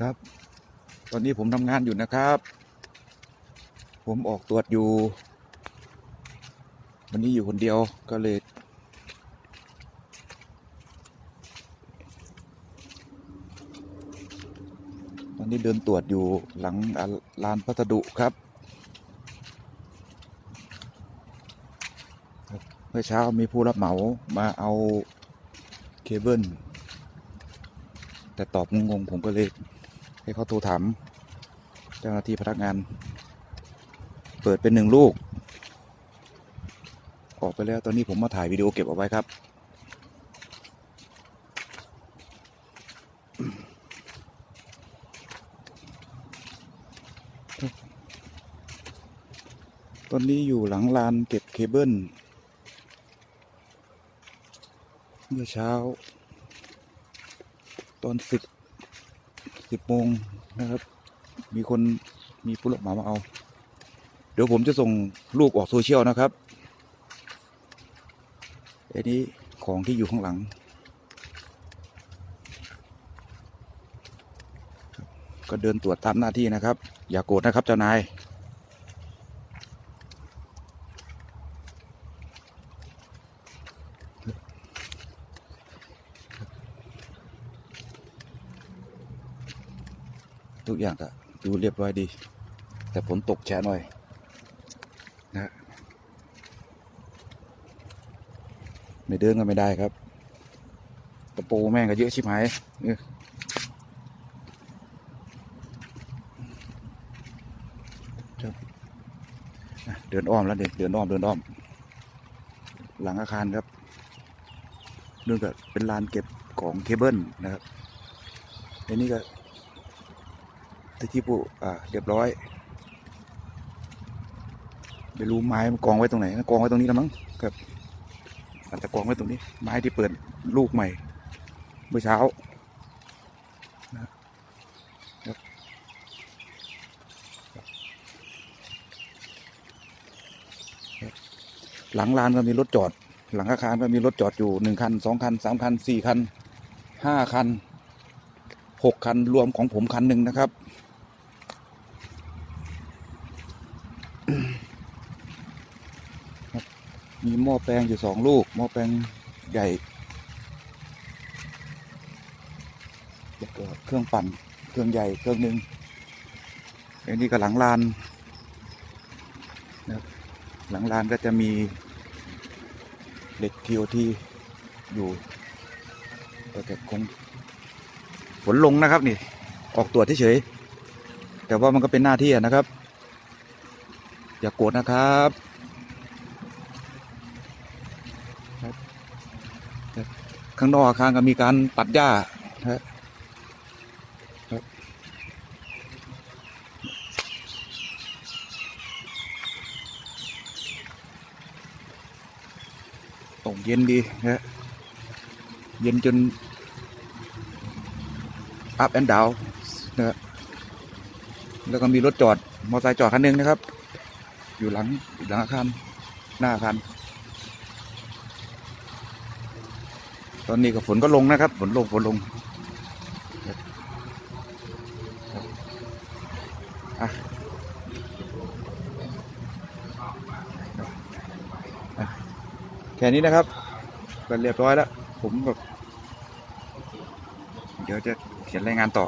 ครับ ตอนนี้ผมทำงานอยู่นะครับ ผมออกตรวจอยู่ วันนี้อยู่คนเดียวก็เลย ตอนนี้เดินตรวจอยู่หลังลานพัสดุครับเมื่อเช้ามีผู้รับเหมามาเอาเคเบิลแต่ตอบงงๆผมก็เลย ให้เขาโทรถามเจ้าหน้าที่พนักงาน เปิดเป็นหนึ่งลูก ออกไปแล้วตอนนี้ผมมาถ่ายวิดีโอเก็บเอาไว้ครับตอนนี้อยู่หลังลานเก็บเคเบิลเมื่อเช้า ตอนสิบ สิบโมงนะครับ มีคนมีผู้รับเหมามาเอา เดี๋ยวผมจะส่งรูปออกโซเชียลนะครับอันนี้ของที่อยู่ข้างหลัง ก็เดินตรวจตามหน้าที่นะครับ อย่ากโกรธนะครับเจ้านาย ทุกอย่างก็ดูเรียบร้อยดี แต่ฝนตกแฉะหน่อยนะฮะไม่เดินก็ไม่ได้ครับตะปูแม่งก็เยอะชิบหายเดินอ้อมแล้วเดินเดินอ้อมเดินอ้อม หลังอาคารครับเนื่องจากเป็นลานเก็บของเคเบิลนะครับอันนี้ก็ ที่ที่ปูอ่าเรียบร้อยไม่รู้ไม้มันกองไว้ตรงไหนกองไว้ตรงนี้แล้วมั้งครับอาจจะกองไว้ตรงนี้ ไม้ที่เปิดลูกใหม่ เมื่อเช้านะครับครับหลังลานก็มีรถจอด หลังอาคารก็มีรถจอดอยู่หนึ่งคันสองคันสามคันสี่คันห้าคัน หกคันรวมของผมคันหนึ่งนะครับ มีหม้อแปลงอยู่สองลูก หม้อแปลงใหญ่แล้วก็เครื่องปั่น เครื่องใหญ่เครื่องหนึ่งอันนี้ก็หลังลานนะหลังลานก็จะมีเหล็กทีโอทีอยู่ก็จะคง ฝนลงนะครับนี่ ออกตรวจเฉยๆแต่ว่ามันก็เป็นหน้าที่นะครับ อย่าโกรธนะครับข้างนอกอาคารก็มีการตัดหญ้านะครับครับโอ้เย็นดีฮะเย็นจน up and down นะฮะแล้วก็มีรถจอด มอเตอร์ไซค์จอดคันหนึ่งนะครับ อยู่หลังหลังอาคารหน้าอาคารตอนนี้ก็ฝนก็ลงนะครับ ฝนลงฝนลงอะอะแค่นี้นะครับก็เรียบร้อยแล้ว ผมแบบเดี๋ยวจะ ขียนรายงานต่อ